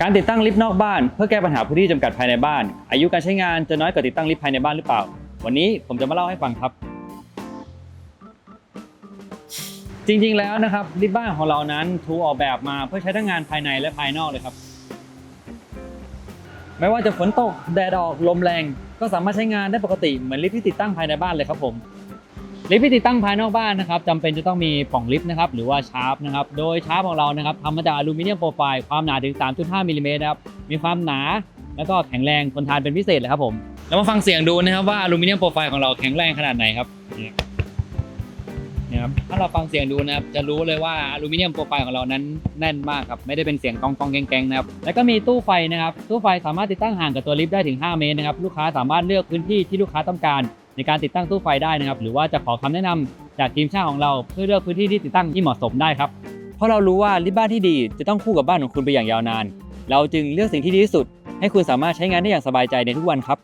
การติดตั้งลิฟต์นอกบ้านเพื่อแก้ปัญหาพื้นที่จำกัดภายในบ้าน อายุการใช้งานจะน้อยกว่าติดตั้งลิฟต์ภายในบ้านหรือเปล่า วันนี้ผมจะมาเล่าให้ฟังครับ จริงๆแล้วนะครับลิฟต์บ้านของเรานั้นถูกออกแบบมาเพื่อใช้ทั้งงานภายในและภายนอกเลยครับ ไม่ว่าจะฝนตกแดดออกลมแรง ก็สามารถใช้งานได้ปกติเหมือนลิฟต์ที่ติดตั้งภายในบ้านเลยครับผม ลิฟต์ที่ติดตั้งภายนอกบ้านนะครับจำเป็นจะต้องมีปล่องลิฟต์นะครับหรือว่าชาร์ปนะครับโดยชาร์ปของเรานะครับทำมาจากอลูมิเนียมโปรไฟล์ความหนาถึง 3.5มิลลิเมตรครับมีความหนาแล้วก็แข็งแรงทนทานเป็นพิเศษเลยครับผมแล้วมาฟังเสียงดูนะครับว่าอลูมิเนียมโปรไฟล์ของเราแข็งแรงขนาดไหนครับนี่ครับถ้าเราฟังเสียงดูนะครับจะรู้เลยว่าอลูมิเนียมโปรไฟล์ของเรานั้นแน่นมากครับไม่ได้เป็นเสียงกองกองๆแกงๆนะครับแล้วก็มีตู้ไฟนะครับตู้ไฟสามารถติดตั้งห่างกับตัวลิฟต์ได้ถึง 5 เมตรนะครับลูกค้าสามารถเลือกพื้นที่ที่ลูกค้าต้องการ ในการติดตั้งตู้ไฟได้นะครับ หรือว่าจะขอคำแนะนำจากทีมช่างของเราเพื่อเลือกพื้นที่ที่ติดตั้งที่เหมาะสมได้ครับ เพราะเรารู้ว่าริบบ้านที่ดีจะต้องคู่กับบ้านของคุณไปอย่างยาวนาน เราจึงเลือกสิ่งที่ดีที่สุด ให้คุณสามารถใช้งานได้อย่างสบายใจในทุกวันครับ